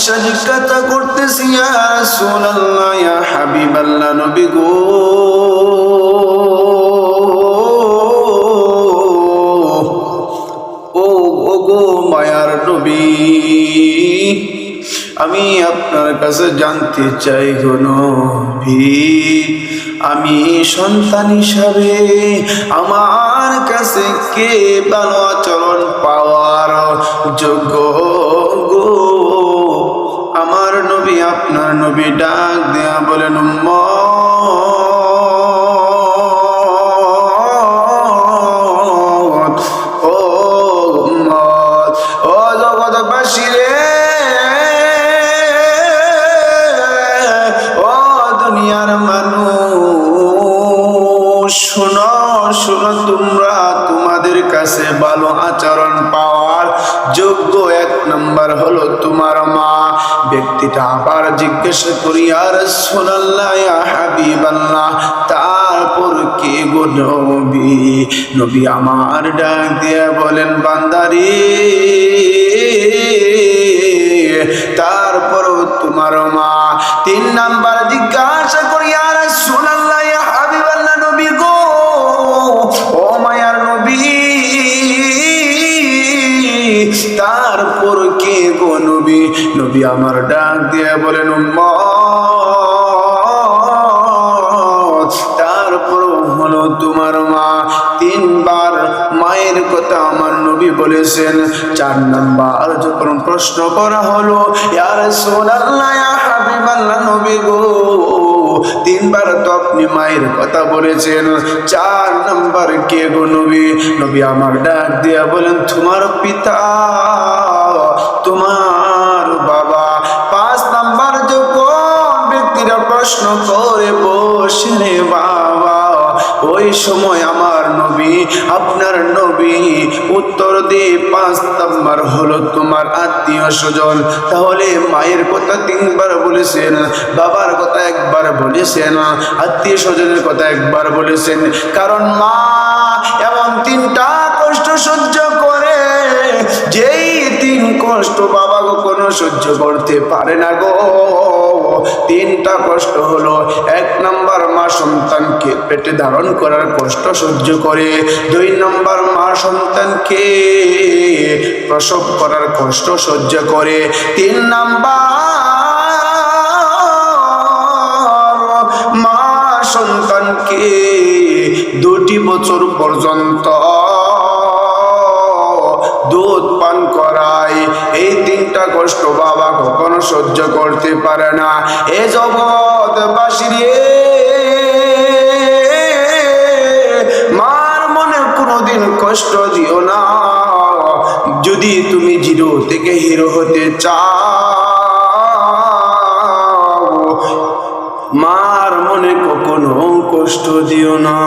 আইসা জিজ্ঞাসা করতেছি, ইয়া রাসূলুল্লাহ, ইয়া হাবিবাল্লাহ, নবী গো। ও ও গো মায়ার নবী, আমি আপনার কাছে জানতে চাই গো নবী, আমি সন্তান হিসাবে আমার কাছে কে ভালো আচরণ পাওয়ার যোগ্য? আপনার নবী ডাক দেয়া বলেন ও রে দুনিয়ার তোমাদের কাছে ভালো আচরণ পাওয়ার যোগ্য এক নম্বর হলো তোমার মা। ব্যক্তিটা আবার জিজ্ঞেস করি, আর সোনাল্লাহ তারপর কে গো নবী? নবী আমার ডাক দিয়ে বলেন, বান্দারি, তারপরও তোমার মা। তিন নাম্বার তারপর কে গো নবী? নবী আমার ডাক দিয়ে বলেন তারপর হলো তোমার মা। তিনবার মায়ের কথা আমার নবী বলেছেন। চার নাম্বার যখন প্রশ্ন করা হলো ইয়ার সোনাল্লাহ হাবিবাল্লাহ নবী গো। তিনবার তো আপনি মায়ের কথা বলেছেন। চার নাম্বার কে গো নবী? নবী আমার ডাক দিয়া বলেন, তোমার পিতা, তোমার বাবা। পাঁচ নাম্বার যখন ব্যক্তিরা প্রশ্ন করে বসে বাবা? ওই সময় আমার নবী, আপনার নবী। উত্তর দিয়ে পাঁচ নাম্বার হলো তোমার আত্মীয় স্বজন। তাহলে মায়ের কথা তিনবার বলেছেন, বাবার কথা একবার বলেছেন, আত্মীয় স্বজনের কথা একবার বলেছেন। কারণ মা এবং তিনটা কষ্ট সহ্য করে, যেই তিন কষ্ট বাবা কখনো সহ্য করতে পারে না গো। তিনটা কষ্ট হলো। এক নাম্বার মা সন্তানকে পেটে ধারণ করার কষ্ট সহ্য করে। দুই নাম্বার মা সন্তানকে প্রসব করার কষ্ট সহ্য করে। তিন নাম্বার মা সন্তানকে দুটি বছর পর্যন্ত দুধ পান করায়। এই তিনটা কষ্ট বাবা কখনো সহ্য করতে পারে না। এ জগৎ বাসিরে মার মনে কোনোদিন কষ্ট দিও না। যদি তুমি জিরো থেকে হিরো হতে চাও, মার মনে কখনো কষ্ট দিও না।